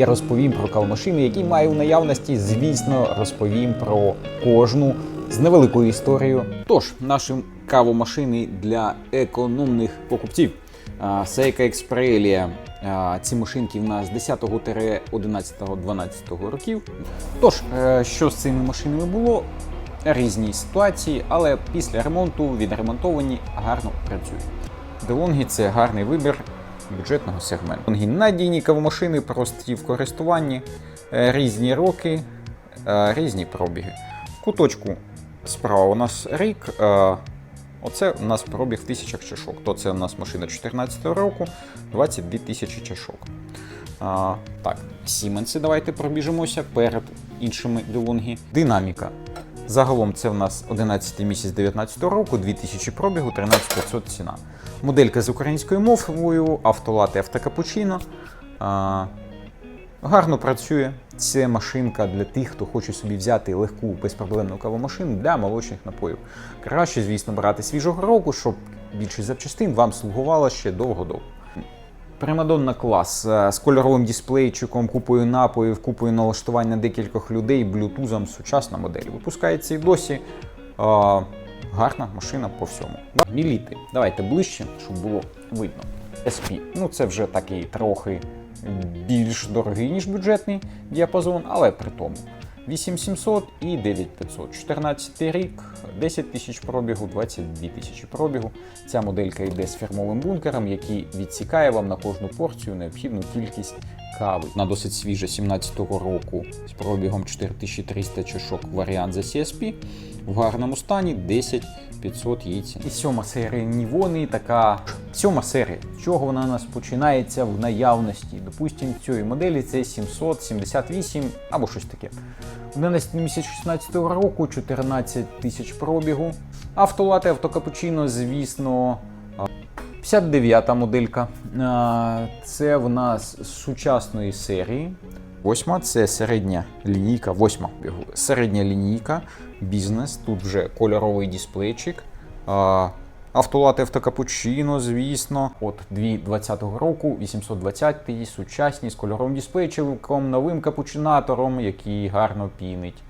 Я розповім про кавомашини, які маю в наявності. Звісно, розповім про кожну з невеликою історією. Тож, наші кавомашини для економних покупців. Seiko Xprelia. Ці машинки в нас 10-11-12 років. Тож, е, що з цими машинами було? Різні ситуації, але після ремонту відремонтовані гарно працюють. Делонгі це гарний вибір бюджетного сегменту. Надійні кавомашини, прості в користуванні, е, різні роки, е, різні пробіги. В куточку справа у нас рік. е, Оце у нас пробіг в тисячах чашок. То це у нас машина 2014 року, 22 тисячі чашок. Так, Сіменси, давайте пробіжимося перед іншими Делонгі. Динаміка. Загалом це в нас 11 місяць 19 року, 2000 пробігу, 13500 ціна. Моделька з українською мовою, автолати автокапучино. Гарно працює. Це машинка для тих, хто хоче собі взяти легку безпроблемну кавомашину для молочних напоїв. Краще, звісно, брати свіжого року, щоб більшість запчастин вам слугувало ще довго-довго. Примадонна клас е, з кольоровим дисплейчиком, купою напоїв, купою налаштувань на декількох людей, блютузом, сучасна модель. Випускається і досі. Е, гарна машина по всьому. Міліти. Давайте ближче, щоб було видно. SP. Ну, це вже такий трохи більш дорогий, ніж бюджетний діапазон, але при тому. 8700 і 9500. 14 рік, 10 тисяч пробігу, 22 тисячі пробігу. Ця моделька йде з фірмовим бункером, який відсікає вам на кожну порцію необхідну кількість кави. На досить свіже 17-го року з пробігом 4300 чашок варіант за CSP. В гарному стані 10 500 яєць. І сьома серія Нівони така. Сьома серія. Чого вона у нас починається в наявності? Допустимо, цій моделі це 778 або щось таке. 11 місяць 16 року, 14 тисяч пробігу. Автолати, автокапучино, звісно. 59-та моделька. Це в нас з сучасної серії. Восьма це середня лінійка, восьма середня лінійка, бізнес. Тут вже кольоровий дисплейчик. Автолати автокапучино, звісно. От 2020 року, 820 сучасні з кольоровим дисплейчиком, новим капучинатором, який гарно пінить.